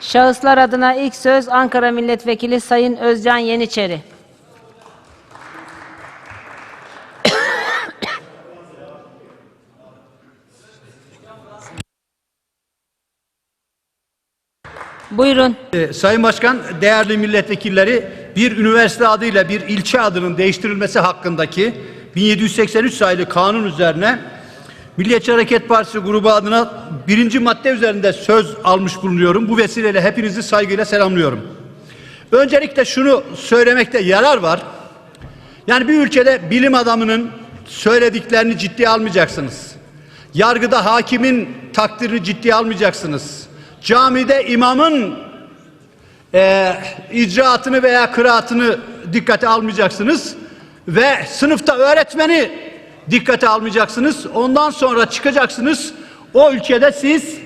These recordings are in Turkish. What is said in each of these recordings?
Şahıslar adına ilk söz Ankara Milletvekili Sayın Özcan Yeniçeri. Buyurun. Ee, Sayın Başkan, değerli milletvekilleri, bir üniversite adıyla bir ilçe adının değiştirilmesi hakkındaki 1783 sayılı kanun üzerine Milliyetçi Hareket Partisi grubu adına birinci madde üzerinde söz almış bulunuyorum. Bu vesileyle hepinizi saygıyla selamlıyorum. Öncelikle şunu söylemekte yarar var. Yani bir ülkede bilim adamının söylediklerini ciddiye almayacaksınız. Yargıda hakimin takdirini ciddiye almayacaksınız. Camide imamın e, icraatını veya kıraatını dikkate almayacaksınız ve sınıfta öğretmeni dikkate almayacaksınız. Ondan sonra çıkacaksınız. O ülkede siz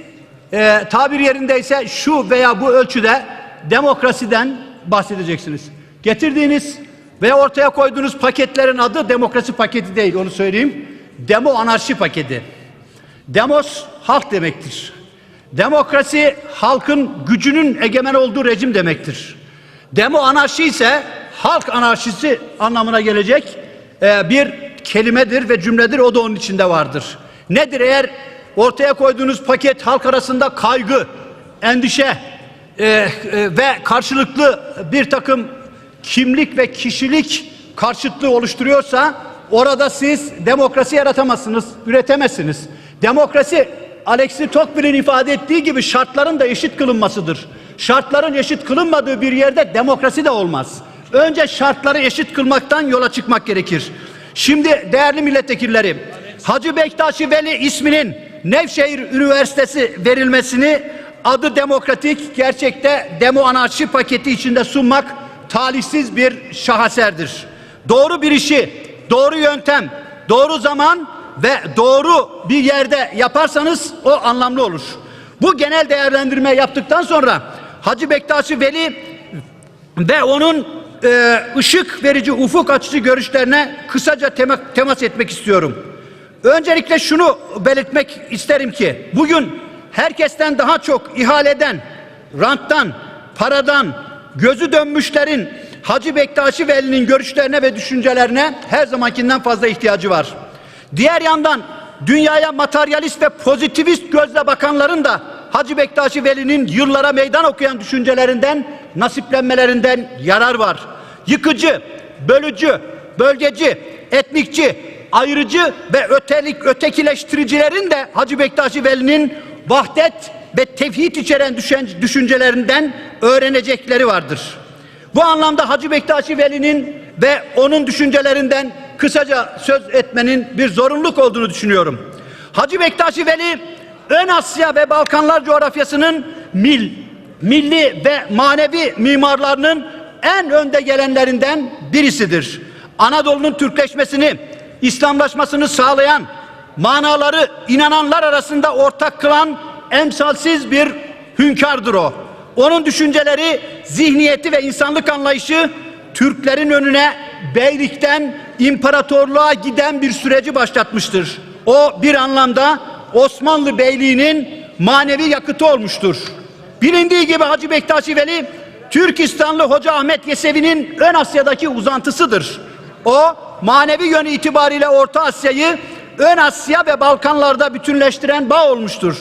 e, tabir yerindeyse şu veya bu ölçüde demokrasiden bahsedeceksiniz. Getirdiğiniz ve ortaya koyduğunuz paketlerin adı demokrasi paketi değil onu söyleyeyim. Demo anarşi paketi. Demos halk demektir. Demokrasi halkın gücünün egemen olduğu rejim demektir. Demo anarşi ise halk anarşisi anlamına gelecek e, bir kelimedir ve cümledir. O da onun içinde vardır. Nedir eğer ortaya koyduğunuz paket halk arasında kaygı, endişe e, e, ve karşılıklı bir takım kimlik ve kişilik karşıtlığı oluşturuyorsa orada siz demokrasi yaratamazsınız, üretemezsiniz. Demokrasi Alexis Tocqueville'in ifade ettiği gibi şartların da eşit kılınmasıdır. Şartların eşit kılınmadığı bir yerde demokrasi de olmaz. Önce şartları eşit kılmaktan yola çıkmak gerekir. Şimdi değerli milletvekilleri, Hacı Bektaşi Veli isminin Nevşehir Üniversitesi verilmesini adı demokratik, gerçekte demo anarşi paketi içinde sunmak talihsiz bir şaheserdir. Doğru bir işi, doğru yöntem, doğru zaman ve doğru bir yerde yaparsanız o anlamlı olur. Bu genel değerlendirme yaptıktan sonra Hacı Bektaşi Veli ve onun e, ışık verici ufuk açıcı görüşlerine kısaca tema, temas etmek istiyorum. Öncelikle şunu belirtmek isterim ki bugün herkesten daha çok ihaleden, ranttan, paradan, gözü dönmüşlerin Hacı Bektaşi Veli'nin görüşlerine ve düşüncelerine her zamankinden fazla ihtiyacı var. Diğer yandan dünyaya materyalist ve pozitivist gözle bakanların da Hacı Bektaşi Veli'nin yıllara meydan okuyan düşüncelerinden, nasiplenmelerinden yarar var. Yıkıcı, bölücü, bölgeci, etnikçi, ayrıcı ve ötelik, ötekileştiricilerin de Hacı Bektaşi Veli'nin vahdet ve tevhid içeren düşüncelerinden öğrenecekleri vardır. Bu anlamda Hacı Bektaşi Veli'nin ve onun düşüncelerinden kısaca söz etmenin bir zorunluluk olduğunu düşünüyorum. Hacı Bektaşi Veli Ön Asya ve Balkanlar coğrafyasının mil, milli ve manevi mimarlarının en önde gelenlerinden birisidir. Anadolu'nun Türkleşmesini, İslamlaşmasını sağlayan, manaları inananlar arasında ortak kılan emsalsiz bir hünkardır o. Onun düşünceleri, zihniyeti ve insanlık anlayışı Türklerin önüne beylikten imparatorluğa giden bir süreci başlatmıştır. O bir anlamda Osmanlı Beyliği'nin manevi yakıtı olmuştur. Bilindiği gibi Hacı Bektaşi Veli Türkistanlı Hoca Ahmet Yesevi'nin ön Asya'daki uzantısıdır. O manevi yönü itibariyle Orta Asya'yı ön Asya ve Balkanlarda bütünleştiren bağ olmuştur.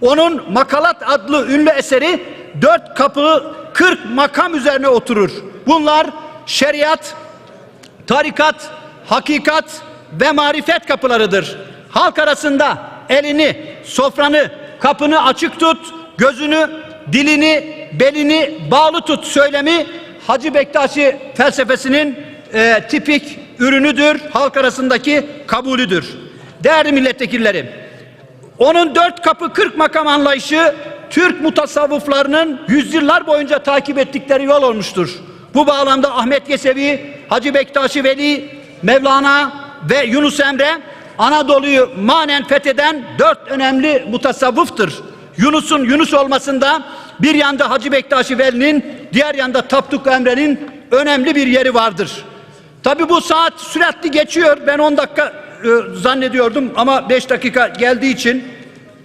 Onun Makalat adlı ünlü eseri dört kapı kırk makam üzerine oturur. Bunlar şeriat, tarikat, hakikat ve marifet kapılarıdır. Halk arasında elini, sofranı, kapını açık tut, gözünü, dilini, belini bağlı tut söylemi Hacı Bektaşi felsefesinin e, tipik ürünüdür, halk arasındaki kabulüdür. Değerli milletvekilleri, onun dört kapı kırk makam anlayışı Türk mutasavvıflarının yüzyıllar boyunca takip ettikleri yol olmuştur. Bu bağlamda Ahmet Yesevi, Hacı Bektaşi Veli, Mevlana ve Yunus Emre Anadolu'yu manen fetheden dört önemli mutasavvıftır. Yunus'un Yunus olmasında bir yanda Hacı Bektaşi Veli'nin, diğer yanda Tapduk Emre'nin önemli bir yeri vardır. Tabi bu saat süratli geçiyor. Ben 10 dakika e, zannediyordum ama 5 dakika geldiği için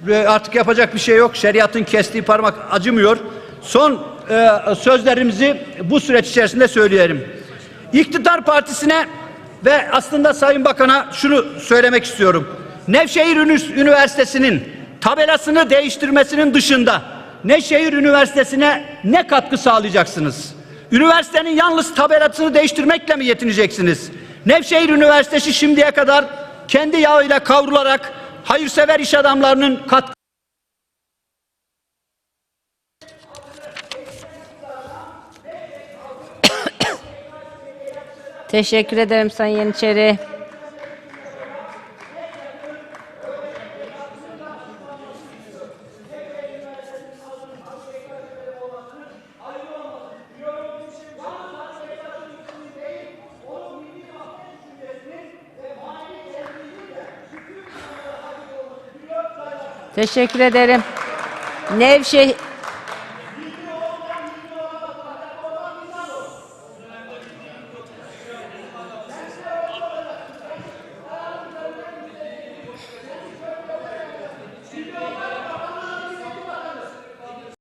e, artık yapacak bir şey yok. Şeriatın kestiği parmak acımıyor. son e, sözlerimizi bu süreç içerisinde söyleyelim. İktidar Partisi'ne ve aslında Sayın Bakan'a şunu söylemek istiyorum. Nevşehir Üniversitesi'nin tabelasını değiştirmesinin dışında Nevşehir Üniversitesi'ne ne katkı sağlayacaksınız? Üniversitenin yalnız tabelasını değiştirmekle mi yetineceksiniz? Nevşehir Üniversitesi şimdiye kadar kendi yağıyla kavrularak hayırsever iş adamlarının katkı Teşekkür ederim Sayın Yeniçeri. Teşekkür ederim. Nevşehir